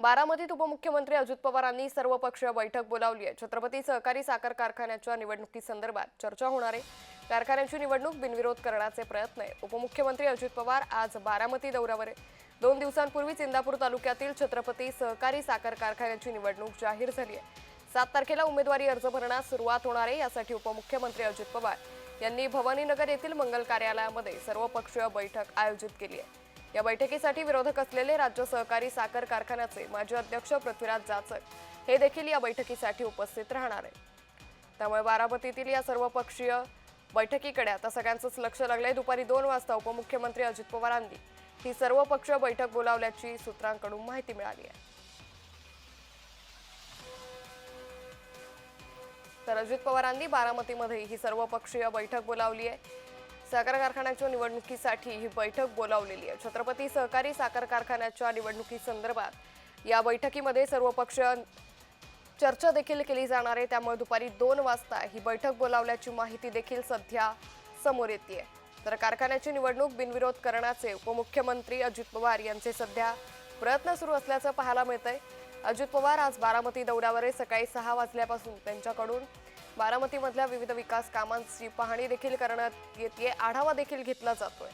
बारामतीत उपमुख्यमंत्री अजित पवारांनी सर्वपक्षीय बैठक बोलावली आहे. छत्रपती सहकारी साखर कारखान्याच्या निवडणुकीसंदर्भात चर्चा होणार आहे. कारखान्याची निवडणूक बिनविरोध करण्याचे प्रयत्न आहे उपमुख्यमंत्री अजित पवार आज बारामती दौऱ्यावर आहे दोन दिवसांपूर्वीच इंदापूर तालुक्यातील छत्रपती सहकारी साखर कारखान्याची निवडणूक जाहीर झाली आहे. सात तारखेला उमेदवारी अर्ज भरण्यास सुरुवात होणार आहे यासाठी उपमुख्यमंत्री अजित पवार यांनी भवानीनगर येथील मंगल कार्यालयामध्ये सर्वपक्षीय बैठक आयोजित केली आहे. या बैठकीसाठी विरोधक असलेले राज्य सहकारी साखर कारखान्याचे माजी अध्यक्ष पृथ्वीराज जाचक हे देखील या बैठकीसाठी उपस्थित राहणार आहे त्यामुळे बारामतीतील या सर्वपक्षीय बैठकीकडे आता सगळ्यांचंच लक्ष लागलंय. दुपारी दोन वाजता उपमुख्यमंत्री अजित पवारांनी ही सर्वपक्षीय बैठक बोलावल्याची सूत्रांकडून माहिती मिळाली आहे. तर अजित पवारांनी बारामतीमध्ये ही सर्वपक्षीय बैठक बोलावली आहे. साखर कारखान्याच्या निवडणुकीसाठी ही बैठक बोलावलेली आहे. छत्रपती सहकारी साखर कारखान्याच्या निवडणुकीसंदर्भात या बैठकीमध्ये सर्वपक्षीय चर्चा देखील केली जाणार आहे. त्यामुळे दुपारी दोन वाजता ही बैठक बोलावल्याची माहिती देखील सध्या समोर येते तर कारखान्याची निवडणूक बिनविरोध करण्याचे उपमुख्यमंत्री अजित पवार यांचे सध्या प्रयत्न सुरू असल्याचं पाहायला मिळतंय. अजित पवार आज बारामती दौऱ्यावर सकाळी सहा वाजल्यापासून त्यांच्याकडून बारामतीमधल्या विविध विकास कामांची पाहणी देखील करण्यात येते आढावा देखील घेतला जातोय.